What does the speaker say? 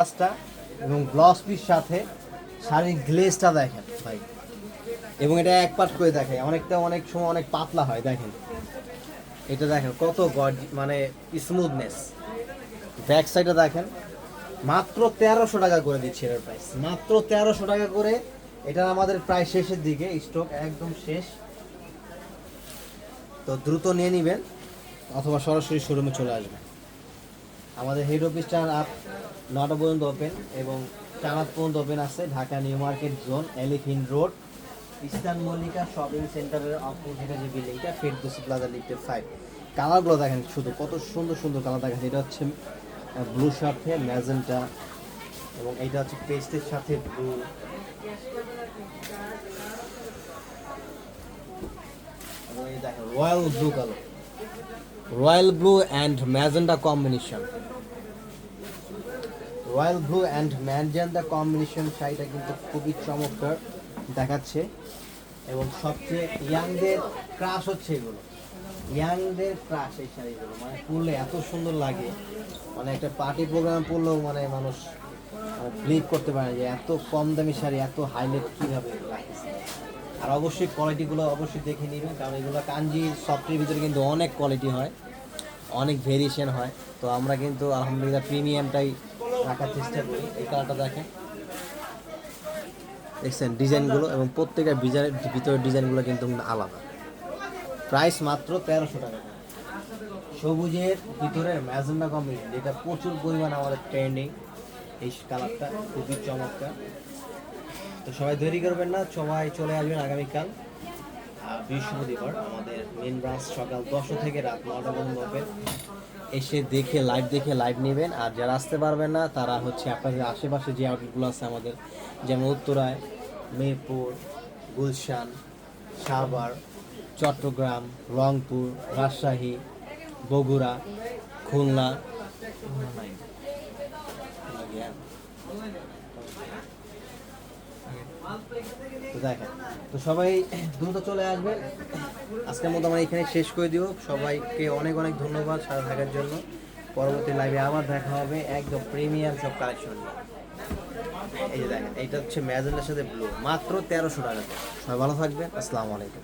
কাজটা এবং blouse piece সাথে শাড়ির গ্লেজটা দেখেন, ভাই। এবং এটা এক পাট করে দেখে অনেকটা অনেক সময় অনেক পাতলা হয়, দেখেন। এটা দেখেন, কত গড মানে স্মুথনেস ব্যাক সাইডে দেখেন, মাত্র তেরোশো টাকা করে দিচ্ছি এটার প্রাইস মাত্র তেরোশো টাকা করে, এটা আমাদের প্রায় শেষের দিকে স্টক একদম শেষ। তো দ্রুত নিয়ে নেবেন, অথবা সরাসরি শোরুমে চলে আসবেন। আমাদের হেড অফিসটা রাত নটা পর্যন্ত ওপেন এবং চারাত পর্যন্ত ওপেন আছে, Dhaka new market zone elephant road eastern Mallika shopping সেন্টারের অপোজিটে যে বিল্ডিংটা ফেরদৌসি প্লাজা লিফটের ফাইভ কালারগুলো দেখেন শুধু, কত সুন্দর সুন্দর কালার দেখেন এটা হচ্ছে ব্লু সাথে ম্যাজেন্টা এবং এইটা হচ্ছে পেস্টের সাথে ব্লু এবং দেখেন royal blue colour royal blue and magenta combination royal blue and magenta combination শাড়িটা কিন্তু খুবই চমৎকার দেখাচ্ছে। এবং সবচেয়ে ইয়াংদের ক্রাশ হচ্ছে এগুলো। ইয়াংদের ক্রাশ এই শাড়িগুলো মানে পরলে এত সুন্দর লাগে। মানে একটা পার্টি প্রোগ্রাম পরলেও মানে মানুষ মানে বিলিভ করতে পারে যে এত কম দামি শাড়ি, এত হাইলাইট কীভাবে? আর অবশ্যই কোয়ালিটিগুলো অবশ্যই দেখে নেবেন, কারণ এগুলো কাঞ্জি সফটের ভিতরে কিন্তু অনেক কোয়ালিটি হয়, অনেক ভেরিয়েশন হয়। তো আমরা কিন্তু আলহামদুলিল্লাহ প্রিমিয়ামটাই রাখার চেষ্টা করি। এই কালারটা দেখেন। দেখছেন ডিজাইনগুলো এবং প্রত্যেকের ডিজাইনের ভিতরের ডিজাইনগুলো কিন্তু আলাদা। প্রাইস মাত্র তেরোশো টাকা। সবুজের ভিতরে ম্যাজেন্ডা কম্বিনেশন। যেটা প্রচুর পরিমাণ আমাদের ট্রেন্ডিং এই কালারটা খুবই চমৎকার। তো সবাই দেরি করবেন না, সবাই চলে আসবেন আগামীকাল। বৃহস্পতিবার আমাদের মেন ব্রাঞ্চ সকাল দশটা থেকে রাত নটা পর্যন্ত হবে। এসে দেখে লাইভ দেখে লাইভ নেবেন। আর যারা আসতে পারবেন না, তারা হচ্ছে আপনাদের আশেপাশে যে আউটলেটগুলো আছে আমাদের, যেমন উত্তরায় মেহেরপুর গুলশান, সাভার, চট্টগ্রাম, রংপুর, রাজশাহী, বগুড়া, খুলনা। তো দেখেন তো সবাই দ্রুত চলে আসবেন আজকের মতো আমার এখানে শেষ করে দিব। সবাইকে অনেক অনেক ধন্যবাদ সারা থাকার জন্য। পরবর্তী লাইভে আবার দেখা হবে একদম প্রিমিয়াম সব কালেকশন এই যে দেখেন এইটা হচ্ছে ম্যাজেন্ডার সাথে ব্লু মাত্র তেরোশো টাকা সবাই ভালো থাকবেন, আসসালামু আলাইকুম।